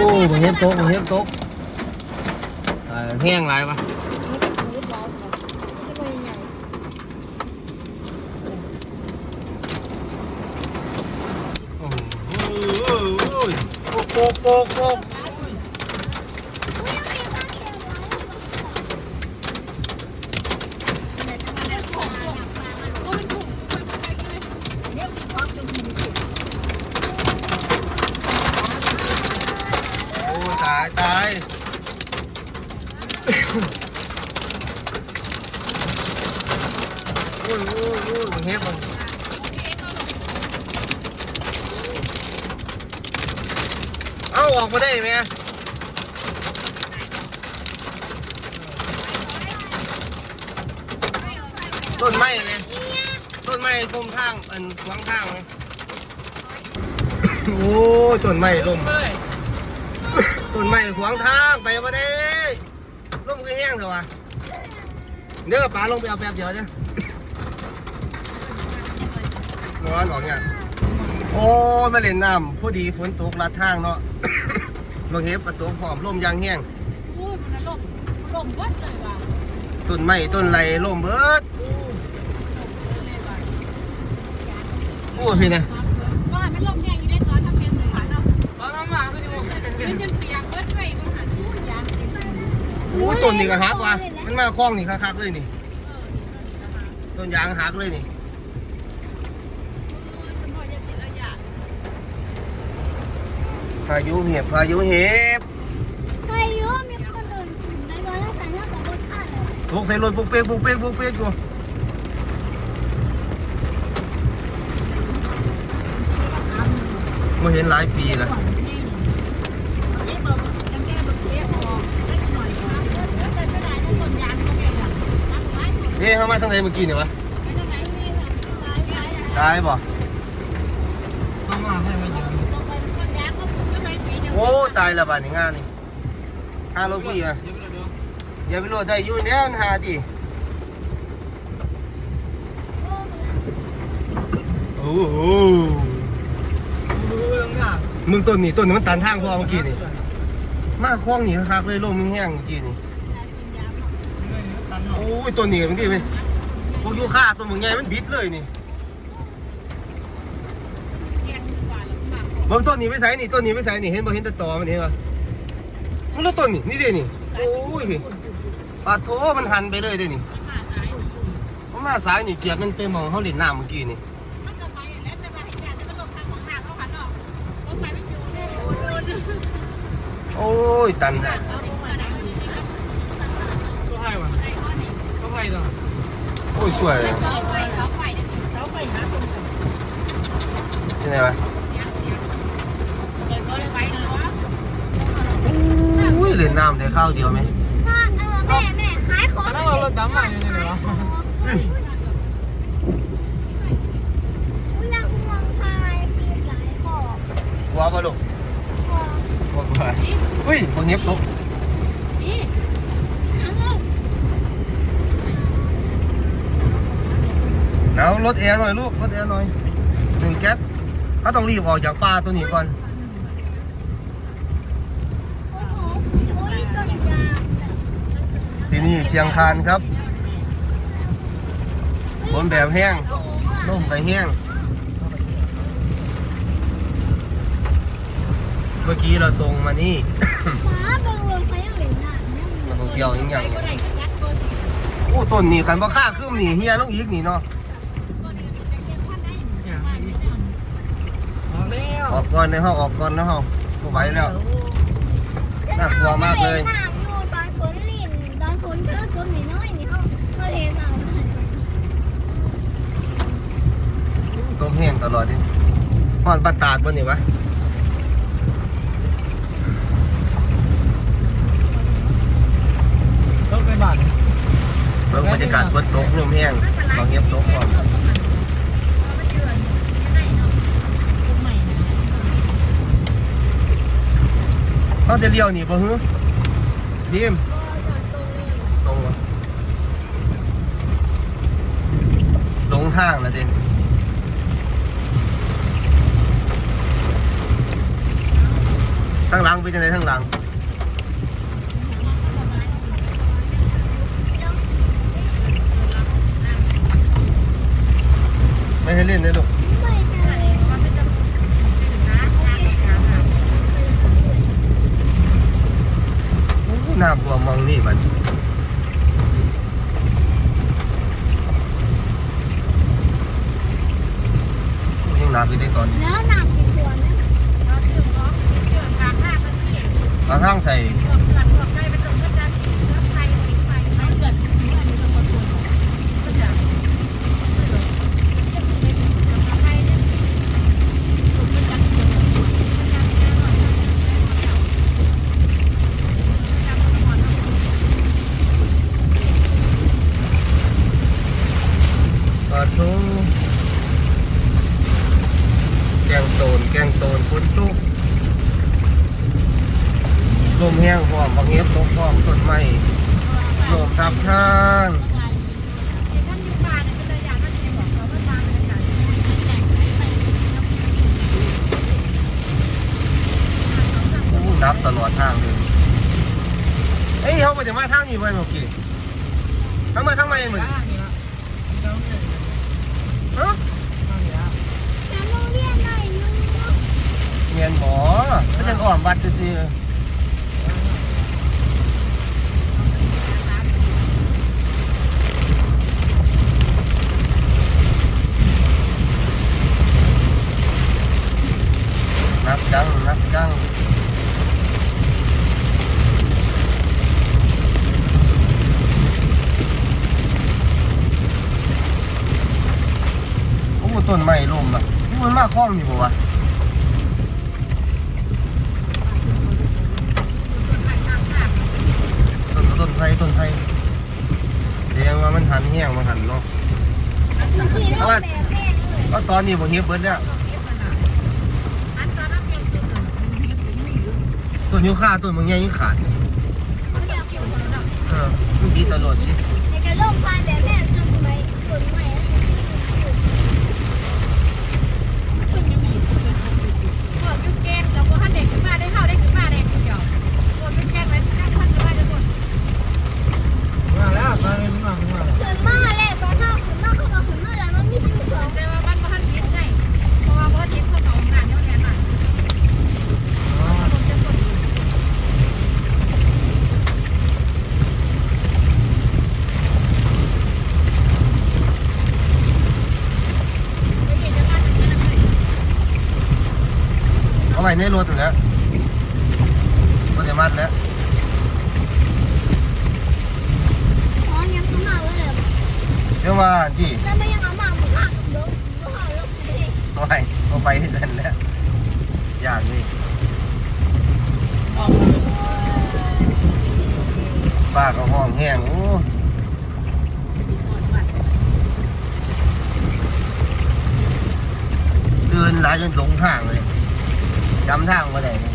โอ้บ่เห็นโต๊ะบ่เห็นโต๊ะอ่าแห้งหลายปะโอ้โหโอ้โหโป๊กโป๊กโป๊ก โอ้ตายตายโอ้ยโอ้ยโอ้ยมันเฮ็ดมันเอาออกมาได้ไหมต้นไม้ไหมต้นไม้กลมทางอันขวางทางไหมโอ้ยต้นไม้ล่มต้นไม้ขวางทางไปมาได้ร่มก็แห้งเถอะวะเนื้อปลาลงไปเอาแป๊บเดียวจ้ะร้อนออกเนี่ยโอ้ยมาเล่นน้ำพอดีฝนตกลัดทางเนาะ มาเห็บกระตกพร้อมลมยางแห้งต้นไม้ต้นไรล่มเบิดโอ้ยพี่นะว่ามันลมแห้งอยู่ได้ตอนทำเพียงเลยค่ะเนาะตอนน้ำหมากก็จะบอกมันจนเปียกเบิดไว้ก็หันทุกอย่างเต็มเลยโอ้ยต้นนี่ก็หักว่ะมันมาคล้องนี่คักๆเลยนี่ต้นยางหักเลยนี่ พายุเห็บพายุเห็บเคยรู้มีคนอื่นในร้อยละแสนเท่ากับรถท่าเลยลูกใส่รถปุกเป๊กปุกเป๊กปุกเป๊กอยู่มาเห็นหลายปีแล้วเอ๊ะเข้ามาทางไหนเมื่อกี้เนี่ยวะตายบ่ น้ำหมากให้มาเยอะ โอ้ตายละบาดนี่งานนี่หารถพี่อะเดี๋ยวไปเดี๋ยวอย่าไปโหลดได้อยู่แล้วหาดิโอ้โหมึงต้นนี่ต้นนี่มันตันทางพอเมื่อกี้นี่มาคล้องนี่คักเลยลมมึงแห้งเมื่อกี้นี่โอ้ยต้นนี่เมื่อกี้เป็นพวกยูคาต้นมึงใหญ่มันบิดเลยนี่ เบิ่งต้นนี้ไปใส่นี่ต้นนี้ไปใส่นี่เห็นบ่เห็นแต่ตอมันเห็นป่ะมันแล้ต้นนี่นี่เด้นี่โอ้ยพี่ปาโถมันหันไปเลยเด้นี่ผมมาสายนี่เกียบมันไปมองเขาเล่นน้ำเมื่อกี้นี่โอ้ยตันแท้ก็ให้วะก็ให้ต่อโอ้ยสวยเลยที่ไหนวะ อ้ยเล่นน้ำแต่ข้าวเดียวไหมท่านเออแม่แม่ขายของถ้าเรารถดำหมากอยู่ในไหนวะกูยังห่วงพายปีหลายขอบกลัวปะลูกขอบกลัวกลัวเฮ้ยคนเงียบตกแล้วรถแอร์หน่อยลูกรถแอร์หน่อยหนึ่งแก๊ปเขาต้องรีบออกจากป่าตัวนี้ก่อน โอ้โหโอ้ยต้นยาง ที่นี่ เชียงคานครับฝนแบบแห้งลมแต่แห้ง เมื่อกี้เราตรงมานี่ฟ้าเบิ่งลงไปยังเหลือหนาเนี่ยมาตรงเที่ยวยังยังโอ้ต้นนี่ขันบ่ค่าขึ้นนี่เฮียลงอีกนี่เนาะออกแล้วออกก่อนในห้องออกก่อนนะห้องบ่ไหวแล้วน่ากลัวมากเลย น้ำอยู่ตอนฝนลิ่นตอนฝนเจอฝนนิดน้อยนี่เขาเขาเทมา ตกแห้งตลอดนี่ฮอดบัดตาดบ่นี่วะรถไปบ้านเบิ่งบรรยากาศฝนตกลมแห้งบางเงียบตกพร้อมเขาจะเลี้ยวนี่บ่ฮึบีมตรงวะหลงทางแล้วเด่น ทางหลังเป็นยังไงทางหลังไม่ให้เล่นเลยลูกไม่ได้น้ำบัวมองนี่มันยังหนักอยู่ในตอนนี้แล้วหนักจิตหัวนะเราซื้อของเกี่ยวกับหน้าพื้นที่ บางข้างใส่ พวกหลักพวกใกล้เป็นตรงก็จะกินเนื้อไทยกินไปไม่เกิดอันนี้เป็นคนคนก็จะไทยเนี่ยถูกเป็นการเกิดเป็นการแก้หน่อยจำมาก่อนนะ ปลาทูแกงโตนแกงโตนฝนตกลมแห้งพร้อมบางเฮ็ดตกพร้อมต้นไม้ลมทับทาง ท่านอยู่บ้านเป็นตัวอย่างท่านจะบอกเราว่าบ้านเป็นการแต่ งไปโอ้นับตลอดทางเลยเอ้ยเขาไปจะมาทางนี้ไว้เมื่อกี้ทั้งมาทั้งมาเองเหมือนอ่านี่ละเจ้าเนี่ยฮะทางนี้ละแต่โรงเรียนไหนอยู่เมียนหมอเขาจะอ้อมวัดซื่อๆนับจังนับจังโอ้ ต้นไม้ร่มอะนี่มันมากคล้องนี่บ่วะต้นต้นไผ่ต้นไผ่แสดงว่ามันหันแห้งมันหันเนาะเมื่อกี้เราแบบแม่เลยก็ตอนนี้บ่เฮ็บเบิดแล้วอันตอนนั้นยังจุดหนึ่งต้นยูคาต้นบางแง่ยังขาดเขาอยากเกี่ยวกับเราเออมันดีตลอดดิในกระโลกพานแบบแม่จนไหมจนไหม พวกยุคแกงเราพวกท่านเด็กขึ้นมาได้เข้าได้ขึ้นมาได้เดียวพวกยุคแกงไว้ท่านท่านจะได้จะหมด มาแล้วมาเลยมามา ขึ้นมาแรกตอนเท่าขึ้นมาเข้ามาขึ้นมาแล้วมันมีชื่อสองแต่ว่าบ้านท่านคิดได้เพราะว่าบ้านคิดเขาต่องานเยอะแยะมากอ๋อผมจะกดอยู่ไม่เห็นจะมาไหนเอาไว้ในรถนั่นแหล้วบ่ได้มัดแล้ว อ๋อยังเข้ามาแล้วเลย เดี๋ยวว่าที่แต่ไม่ยังเอามาหมดหักเดี๋ยวก็หาลบไปเลยเอาไว้เอาไปให้กันแล้วอยางนี้ป้าก็ห้องแห้งโอ้เดินหลายจนหลงทางเลยจำทางมาได้เลย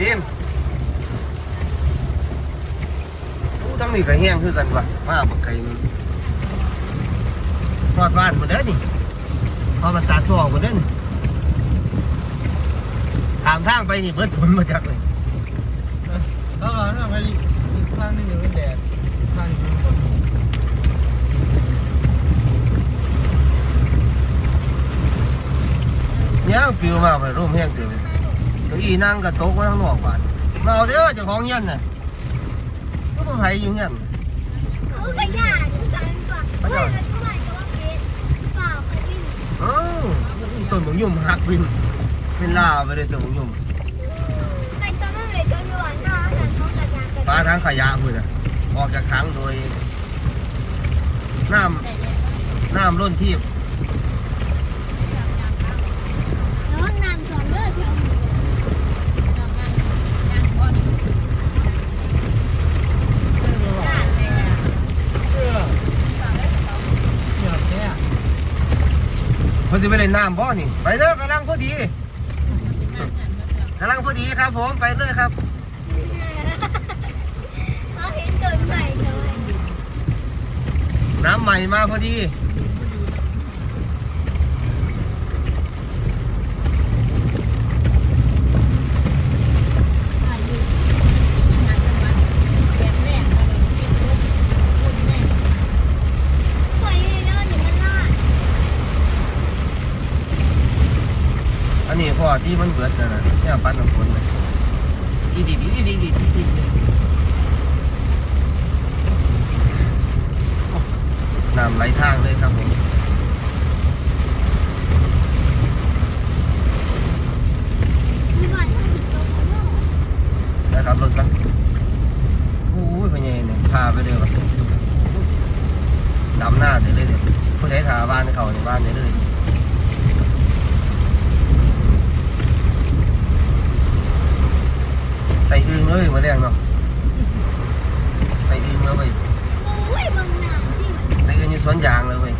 ทีมอู้ทั้งนี้ก็แห้งคือกันว่ะมาบักไก่นี่ทอดบ้านหมดเด้อนี่พอมันตาสองหมดเด้อนี่ถามทางไปนี่เบิดฝนมาจากเลยแล้วก็นั่งไปอีกข้างนึงอยู่เป็นแดดข้างนึงเป็นฝนเนี่ยปิวมาไปร่มแห้งเต็มเก้า อี้นั่งกระตกมาทั้งนอกบ้านมาเอาเด้อเจ้าของเงี้ยนน่ะก็ต้องให้อยู่เงี้ยนเขาขยันคือกันกว่าเฮ้ยแล้วเท่าไหร่ก็ว่าเป็นเปล่าใครวิ่งเอ้าต้นบางยุ่มหักเป็นเป็นลาไปเลยต้นบางยุ่มไอ้ตอนนั้นเลยก็อยู่ว่าหน้าหันเขากระยานกันปลาทางขยะพุ่นน่ะออกจากถังโดยน้ำน้ำล้นทีบแล้วน้ำสอนเลือดที่ เชื่อเหยียบแค่ เพิ่นสิไปเล่นน้ำบ่นี่ ไปเด้อกำลังพอดีกำลังพอดีครับ ผมไปเลยครับเขาเห็นจนใหม่เลยน้ำใหม่มาพอดี ที่มันเบิดนะนะเนี่ยปั้นน้ำฝนนะดีดีดีดีดีดีดีน้ำไหลทางเลยครับผม นยางเลยเว้ย